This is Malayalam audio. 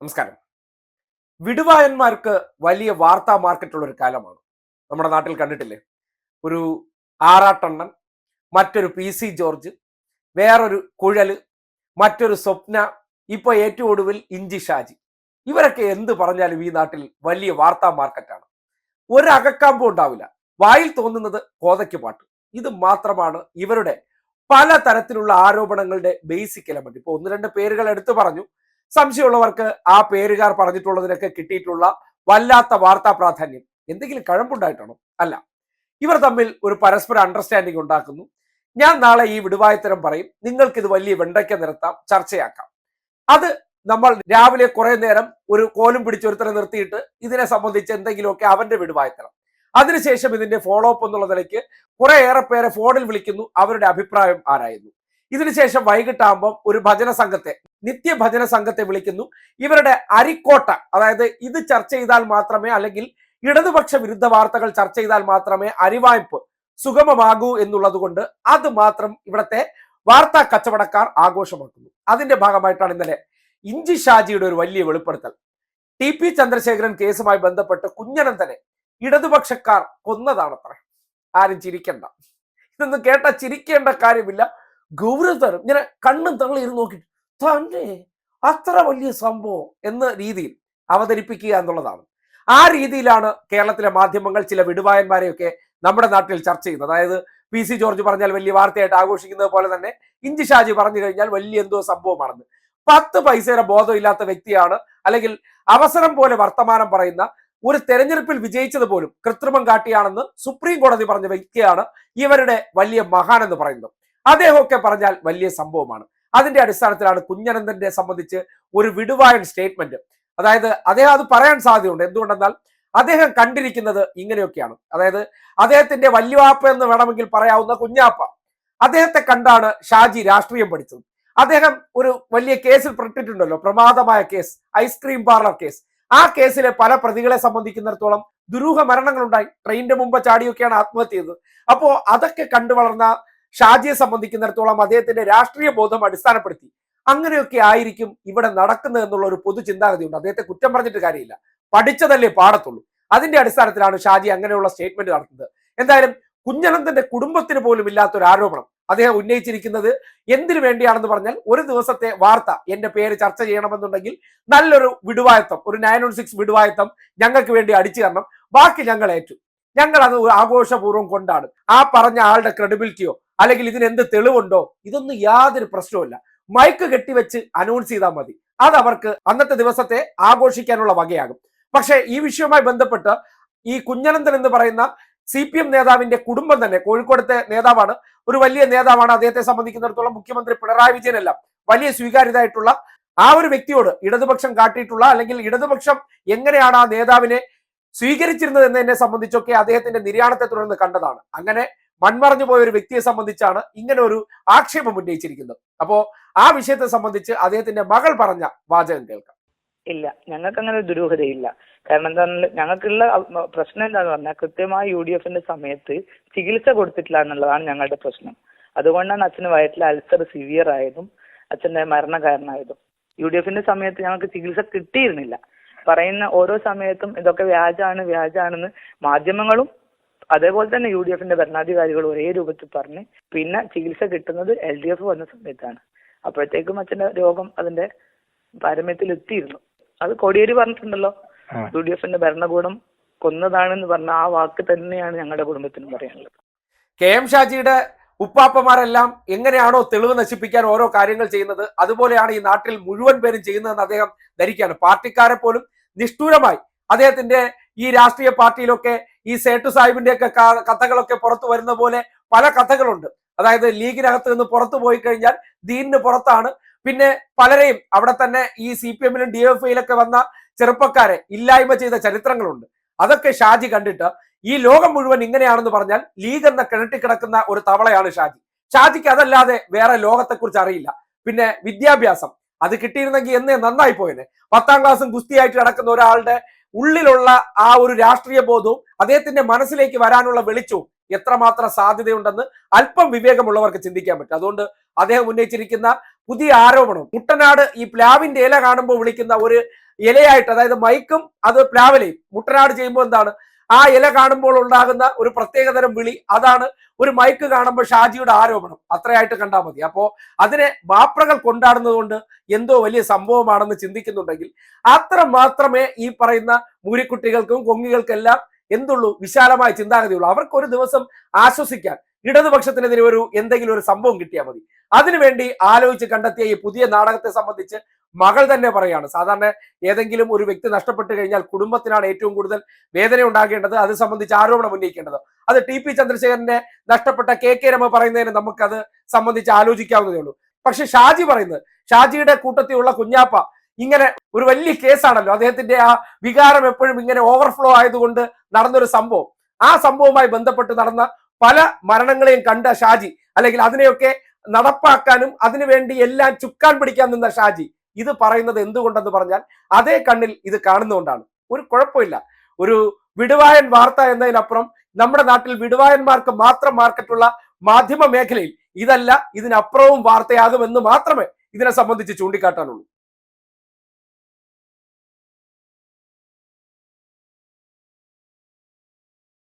നമസ്കാരം. വിടുവായന്മാർക്ക് വലിയ വാർത്താ മാർക്കറ്റുള്ള ഒരു കാലമാണ്. നമ്മുടെ നാട്ടിൽ കണ്ടിട്ടില്ലേ? ഒരു ആറാട്ടണ്ണൻ മറ്റൊരു പി സി ജോർജ് വേറൊരു കുഴൽ മറ്റൊരു സ്വപ്ന ഇപ്പൊ ഏറ്റവും ഒടുവിൽ ഇഞ്ചി ഷാജി. ഇവരൊക്കെ എന്ത് പറഞ്ഞാലും ഈ നാട്ടിൽ വലിയ വാർത്താ മാർക്കറ്റാണ്. ഒരകക്കാമ്പും ഉണ്ടാവില്ല. വായിൽ തോന്നുന്നത് കോതയ്ക്ക് പാട്ട്. ഇത് മാത്രമാണ് ഇവരുടെ പല തരത്തിലുള്ള ആരോപണങ്ങളുടെ ബേസിക് എലമെന്റ് ഇപ്പൊ ഒന്ന് രണ്ട് പേരുകൾ എടുത്തു പറഞ്ഞു. സംശയമുള്ളവർക്ക് ആ പേരുകാർ പറഞ്ഞിട്ടുള്ളതിനൊക്കെ കിട്ടിയിട്ടുള്ള വല്ലാത്ത വാർത്താ പ്രാധാന്യം എന്തെങ്കിലും കഴമ്പുണ്ടായിട്ടാണോ? അല്ല. ഇവർ തമ്മിൽ ഒരു പരസ്പര അണ്ടർസ്റ്റാൻഡിംഗ് ഉണ്ടാക്കുന്നു. ഞാൻ നാളെ ഈ വിടുവായത്തരം പറയും. നിങ്ങൾക്കിത് വലിയ വെണ്ടയ്ക്ക നിരത്താം. ചർച്ചയാക്കാം. അത് നമ്മൾ രാവിലെ കുറെ നേരം ഒരു കോലും പിടിച്ചൊരുത്തരെ നിർത്തിയിട്ട് ഇതിനെ സംബന്ധിച്ച് എന്തെങ്കിലുമൊക്കെ അവന്റെ വിടുവായത്തരം. അതിനുശേഷം ഇതിന്റെ ഫോളോ അപ്പ് എന്നുള്ള നിലയ്ക്ക് കുറെ ഏറെ പേരെ ഫോണിൽ വിളിക്കുന്നു. അവരുടെ അഭിപ്രായം ആരായിരുന്നു ഇതിനുശേഷം വൈകിട്ടാകുമ്പം ഒരു ഭജന സംഘത്തെ നിത്യ ഭജന സംഘത്തെ വിളിക്കുന്നു. ഇവരുടെ അരിക്കോട്ട അതായത് ഇത് ചർച്ച ചെയ്താൽ മാത്രമേ അല്ലെങ്കിൽ ഇടതുപക്ഷ വിരുദ്ധ വാർത്തകൾ ചർച്ച ചെയ്താൽ മാത്രമേ അരിവായ്പ് സുഗമമാകൂ എന്നുള്ളത് കൊണ്ട് അത് മാത്രം ഇവിടത്തെ വാർത്താ കച്ചവടക്കാർ ആഘോഷമാക്കുന്നു. അതിന്റെ ഭാഗമായിട്ടാണ് ഇന്നലെ ഇഞ്ചി ഷാജിയുടെ ഒരു വലിയ വെളിപ്പെടുത്തൽ. ടി പി ചന്ദ്രശേഖരൻ കേസുമായി ബന്ധപ്പെട്ട് കുഞ്ഞനന്തനെ ഇടതുപക്ഷക്കാർ കൊന്നതാണത്ര. ആരും ചിരിക്കണ്ട. ഇതൊന്നും കേട്ട ചിരിക്കേണ്ട കാര്യമില്ല. ഗൗരവർ ഇങ്ങനെ കണ്ണും തള്ളി നോക്കിട്ട് തന്നെ അത്ര വലിയ സംഭവം എന്ന രീതിയിൽ അവതരിപ്പിക്കുക എന്നുള്ളതാണ്. ആ രീതിയിലാണ് കേരളത്തിലെ മാധ്യമങ്ങൾ ചില വിടുവായന്മാരെയൊക്കെ നമ്മുടെ നാട്ടിൽ ചർച്ച ചെയ്യുന്നത്. അതായത് പി സി ജോർജ് പറഞ്ഞാൽ വലിയ വാർത്തയായിട്ട് ആഘോഷിക്കുന്നത് പോലെ തന്നെ ഇഞ്ചി ഷാജി പറഞ്ഞു കഴിഞ്ഞാൽ വലിയ എന്തോ സംഭവമാണെന്ന്. പത്ത് പൈസയുടെ ബോധമില്ലാത്ത വ്യക്തിയാണ് അല്ലെങ്കിൽ അവസരം പോലെ വർത്തമാനം പറയുന്ന ഒരു തെരഞ്ഞെടുപ്പിൽ വിജയിച്ചത് പോലും കൃത്രിമം കാട്ടിയാണെന്ന് സുപ്രീം കോടതി പറഞ്ഞ വ്യക്തിയാണ് ഇവരുടെ വലിയ മഹാൻ എന്ന് പറയുന്നത്. അദ്ദേഹമൊക്കെ പറഞ്ഞാൽ വലിയ സംഭവമാണ്. അതിന്റെ അടിസ്ഥാനത്തിലാണ് കുഞ്ഞനന്ദന്റെ സംബന്ധിച്ച് ഒരു വിടുവായൻ സ്റ്റേറ്റ്മെന്റ് അതായത് അദ്ദേഹം അത് പറയാൻ സാധ്യതയുണ്ട്. എന്തുകൊണ്ടെന്നാൽ അദ്ദേഹം കണ്ടിരിക്കുന്നത് ഇങ്ങനെയൊക്കെയാണ്. അതായത് അദ്ദേഹത്തിന്റെ വല്യവാപ്പ എന്ന് വേണമെങ്കിൽ പറയാവുന്ന കുഞ്ഞാപ്പ. അദ്ദേഹത്തെ കണ്ടാണ് ഷാജി രാഷ്ട്രീയം പഠിച്ചത്. അദ്ദേഹം ഒരു വലിയ കേസിൽ പെട്ടിട്ടുണ്ടല്ലോ. പ്രമാദമായ case ice cream parlour case. ആ കേസിലെ പല പ്രതികളെ സംബന്ധിക്കുന്നിടത്തോളം ദുരൂഹ മരണങ്ങളുണ്ടായി. ട്രെയിനിന്റെ മുമ്പ് ചാടിയൊക്കെയാണ് ആത്മഹത്യ ചെയ്തത്. അപ്പോ അതൊക്കെ കണ്ടു വളർന്ന ഷാജിയെ സംബന്ധിക്കുന്നിടത്തോളം അദ്ദേഹത്തിന്റെ രാഷ്ട്രീയ ബോധം അടിസ്ഥാനപ്പെടുത്തി അങ്ങനെയൊക്കെ ആയിരിക്കും ഇവിടെ നടക്കുന്നത് എന്നുള്ള ഒരു പൊതു ചിന്താഗതിയുണ്ട്. അദ്ദേഹത്തെ കുറ്റം പറഞ്ഞിട്ട് കാര്യമില്ല. പഠിച്ചതല്ലേ പാടത്തുള്ളൂ. അതിന്റെ അടിസ്ഥാനത്തിലാണ് ഷാജി അങ്ങനെയുള്ള സ്റ്റേറ്റ്മെന്റ് നടത്തുന്നത്. എന്തായാലും കുഞ്ഞനന്തന്റെ കുടുംബത്തിന് പോലും ഇല്ലാത്ത ഒരു ആരോപണം. അദ്ദേഹം ഉന്നയിച്ചിരിക്കുന്നത് എന്തിനു വേണ്ടിയാണെന്ന് പറഞ്ഞാൽ ഒരു ദിവസത്തെ വാർത്ത എന്റെ പേര് ചർച്ച ചെയ്യണമെന്നുണ്ടെങ്കിൽ നല്ലൊരു വിടുവായത്തം ഒരു നയൻ വൺ സിക്സ് വിടുവായത്തം ഞങ്ങൾക്ക് വേണ്ടി അടിച്ചു തരണം. ബാക്കി ഞങ്ങൾ ഏറ്റു. ഞങ്ങൾ അത് ആഘോഷപൂർവം കൊണ്ടാണ് ആ പറഞ്ഞ ആളുടെ ക്രെഡിബിലിറ്റിയോ അല്ലെങ്കിൽ ഇതിന് എന്ത് തെളിവുണ്ടോ? ഇതൊന്നും യാതൊരു പ്രശ്നവുമില്ല. മൈക്ക് കെട്ടിവെച്ച് അനൗൺസ് ചെയ്താൽ മതി. അത് അവർക്ക് അന്നത്തെ ദിവസത്തെ ആഘോഷിക്കാനുള്ള വകയാകും. പക്ഷെ ഈ വിഷയവുമായി ബന്ധപ്പെട്ട് ഈ കുഞ്ഞനന്തൻ എന്ന് പറയുന്ന സി പി എം നേതാവിന്റെ കുടുംബം തന്നെ കോഴിക്കോടത്തെ നേതാവാണ് ഒരു വലിയ നേതാവാണ് അദ്ദേഹത്തെ സംബന്ധിക്കുന്നിടത്തോളം മുഖ്യമന്ത്രി പിണറായി വിജയനെല്ലാം വലിയ സ്വീകാര്യതായിട്ടുള്ള ആ ഒരു വ്യക്തിയോട് ഇടതുപക്ഷം കാട്ടിയിട്ടുള്ള അല്ലെങ്കിൽ ഇടതുപക്ഷം എങ്ങനെയാണ് ആ നേതാവിനെ സ്വീകരിച്ചിരുന്നത് എന്നതിനെ സംബന്ധിച്ചൊക്കെ അദ്ദേഹത്തിന്റെ നിര്യാണത്തെ തുടർന്ന് കണ്ടതാണ്. അങ്ങനെ മൺമറഞ്ഞു പോയ ഒരു വ്യക്തിയെ സംബന്ധിച്ചാണ് ഇങ്ങനെ ഒരു ആക്ഷേപം ഉന്നയിച്ചിരിക്കുന്നത്. അപ്പോ ആ വിഷയത്തെ സംബന്ധിച്ച് അദ്ദേഹത്തിന്റെ മകൾ പറഞ്ഞ വാചകം കേൾക്കാം. ഇല്ല ഞങ്ങൾക്ക് അങ്ങനെ ദുരൂഹതയില്ല. കാരണം എന്താ ഞങ്ങൾക്കുള്ള പ്രശ്നം എന്താന്ന് പറഞ്ഞാൽ കൃത്യമായി യു ഡി എഫിന്റെ സമയത്ത് ചികിത്സ കൊടുത്തിട്ടില്ല എന്നുള്ളതാണ് ഞങ്ങളുടെ പ്രശ്നം. അതുകൊണ്ടാണ് അച്ഛന് വയറ്റിൽ അൾസർ സിവിയർ ആയതും അച്ഛന്റെ മരണകാരണമായതും. യു ഡി എഫിന്റെ സമയത്ത് ഞങ്ങൾക്ക് ചികിത്സ കിട്ടിയിരുന്നില്ല. പറയുന്ന ഓരോ സമയത്തും ഇതൊക്കെ വ്യാജാണ് വ്യാജാണെന്ന് മാധ്യമങ്ങളും അതേപോലെ തന്നെ യു ഡി എഫിന്റെ ഭരണാധികാരികൾ ഒരേ രൂപത്തിൽ പറഞ്ഞ് പിന്നെ ചികിത്സ കിട്ടുന്നത് എൽ ഡി എഫ് വന്ന സമയത്താണ്. അപ്പോഴത്തേക്കും അച്ഛന്റെ രോഗം അതിന്റെ പാരമ്യത്തിൽ എത്തിയിരുന്നു അത് കോടിയേരി പറഞ്ഞിട്ടുണ്ടല്ലോ യു ഡി എഫിന്റെ ഭരണകൂടം കൊന്നതാണെന്ന് പറഞ്ഞ ആ വാക്ക് തന്നെയാണ് ഞങ്ങളുടെ കുടുംബത്തിന് പറയാനുള്ളത്. കെ എം ഷാജിയുടെ ഉപ്പാപ്പമാരെല്ലാം എങ്ങനെയാണോ തെളിവ് നശിപ്പിക്കാൻ ഓരോ കാര്യങ്ങൾ ചെയ്യുന്നത് അതുപോലെയാണ് ഈ നാട്ടിൽ മുഴുവൻ പേരും ചെയ്യുന്നതെന്ന് അദ്ദേഹം ധരിക്കുകയാണ്. പാർട്ടിക്കാരെ പോലും നിഷ്ഠൂരമായി അദ്ദേഹത്തിന്റെ ഈ രാഷ്ട്രീയ പാർട്ടിയിലൊക്കെ ഈ സേട്ടു സാഹിബിന്റെ ഒക്കെ കഥകളൊക്കെ പുറത്തു വരുന്ന പോലെ പല കഥകളുണ്ട്. അതായത് ലീഗിനകത്ത് നിന്ന് പുറത്തു പോയി കഴിഞ്ഞാൽ ദീനിന് പുറത്താണ്. പിന്നെ പലരെയും അവിടെ തന്നെ ഈ സി പി എമ്മിലും ഡി എഫ് ഐയിലൊക്കെ വന്ന ചെറുപ്പക്കാരെ ഇല്ലായ്മ ചെയ്ത ചരിത്രങ്ങളുണ്ട്. അതൊക്കെ ഷാജി കണ്ടിട്ട് ഈ ലോകം മുഴുവൻ ഇങ്ങനെയാണെന്ന് പറഞ്ഞാൽ ലീഗ് എന്ന കിണറ്റി കിടക്കുന്ന ഒരു തവളയാണ് ഷാജി. ഷാജിക്ക് അതല്ലാതെ വേറെ ലോകത്തെക്കുറിച്ച് അറിയില്ല. പിന്നെ വിദ്യാഭ്യാസം. അത് കിട്ടിയിരുന്നെങ്കിൽ എന്നേ നന്നായി പോയേനെ. പത്താം ക്ലാസ്സും ഗുസ്തിയായിട്ട് കിടക്കുന്ന ഒരാളുടെ ഉള്ളിലുള്ള ആ ഒരു രാഷ്ട്രീയ ബോധവും അദ്ദേഹത്തിന്റെ മനസ്സിലേക്ക് വരാനുള്ള വെളിച്ചവും എത്രമാത്രം സാധ്യതയുണ്ടെന്ന് അല്പം വിവേകമുള്ളവർക്ക് ചിന്തിക്കാൻ പറ്റും. അതുകൊണ്ട് അദ്ദേഹം ഉന്നയിച്ചിരിക്കുന്ന പുതിയ ആരോപണം മുട്ടനാട് ഈ പ്ലാവിന്റെ ഇല കാണുമ്പോൾ വിളിക്കുന്ന ഒരു ഇലയായിട്ട് അതായത് മൈക്കും അത് പ്ലാവലയും മുട്ടനാട് ചെയ്യുമ്പോൾ എന്താണ്? ആ ഇല കാണുമ്പോൾ ഉണ്ടാകുന്ന ഒരു പ്രത്യേകതരം വിളി. അതാണ് ഒരു മൈക്ക് കാണുമ്പോൾ ഷാജിയുടെ ആരോപണം. അത്രയായിട്ട് കണ്ടാൽ മതി. അപ്പോ അതിനെ മാപ്രകൾ കൊണ്ടാടുന്നതുകൊണ്ട് എന്തോ വലിയ സംഭവമാണെന്ന് ചിന്തിക്കുന്നുണ്ടെങ്കിൽ അത്ര മാത്രമേ ഈ പറയുന്ന മൂരിക്കുട്ടികൾക്കും കൊങ്ങികൾക്കെല്ലാം എന്തുള്ളൂ? വിശാലമായ ചിന്താഗതിയുള്ളൂ. അവർക്ക് ഒരു ദിവസം ആശ്വസിക്കാൻ ഇടതുപക്ഷത്തിനെതിരെ ഒരു എന്തെങ്കിലും ഒരു സംഭവം കിട്ടിയാൽ മതി. അതിനുവേണ്ടി ആലോചിച്ച് കണ്ടെത്തിയ ഈ പുതിയ നാടകത്തെ സംബന്ധിച്ച് മകൾ തന്നെ പറയാണ്. സാധാരണ ഏതെങ്കിലും ഒരു വ്യക്തി നഷ്ടപ്പെട്ടു കഴിഞ്ഞാൽ കുടുംബത്തിനാണ് ഏറ്റവും കൂടുതൽ വേദന ഉണ്ടാകേണ്ടത്. അത് സംബന്ധിച്ച് ആരോപണം ഉന്നയിക്കേണ്ടത്. അത് ടി പി ചന്ദ്രശേഖരന്റെ നഷ്ടപ്പെട്ട കെ കെ രമ പറയുന്നതിന് നമുക്കത് സംബന്ധിച്ച് ആലോചിക്കാവുന്നതേ ഉള്ളൂ. പക്ഷെ ഷാജി പറയുന്നത് ഷാജിയുടെ കൂട്ടത്തിലുള്ള കുഞ്ഞാപ്പ ഇങ്ങനെ ഒരു വലിയ കേസാണല്ലോ. അദ്ദേഹത്തിന്റെ ആ വികാരം എപ്പോഴും ഇങ്ങനെ ഓവർഫ്ലോ ആയതുകൊണ്ട് നടന്നൊരു സംഭവം. ആ സംഭവവുമായി ബന്ധപ്പെട്ട് നടന്ന പല മരണങ്ങളെയും കണ്ട ഷാജി അല്ലെങ്കിൽ അതിനെയൊക്കെ നടപ്പാക്കാനും അതിനുവേണ്ടി എല്ലാം ചുക്കാൻ പിടിക്കാൻ നിന്ന ഷാജി ഇത് പറയുന്നത് എന്തുകൊണ്ടെന്ന് പറഞ്ഞാൽ അതേ കണ്ണിൽ ഇത് കാണുന്നതുകൊണ്ടാണ്. ഒരു കുഴപ്പമില്ല. ഒരു വിടുവായൻ വാർത്ത എന്നതിനപ്പുറം നമ്മുടെ നാട്ടിൽ വിടുവായന്മാർക്ക് മാത്രം മാർക്കറ്റുള്ള മാധ്യമ മേഖലയിൽ ഇതല്ല ഇതിനപ്പുറവും വാർത്തയാകുമെന്ന് മാത്രമേ ഇതിനെ സംബന്ധിച്ച് ചൂണ്ടിക്കാട്ടാനുള്ളൂ.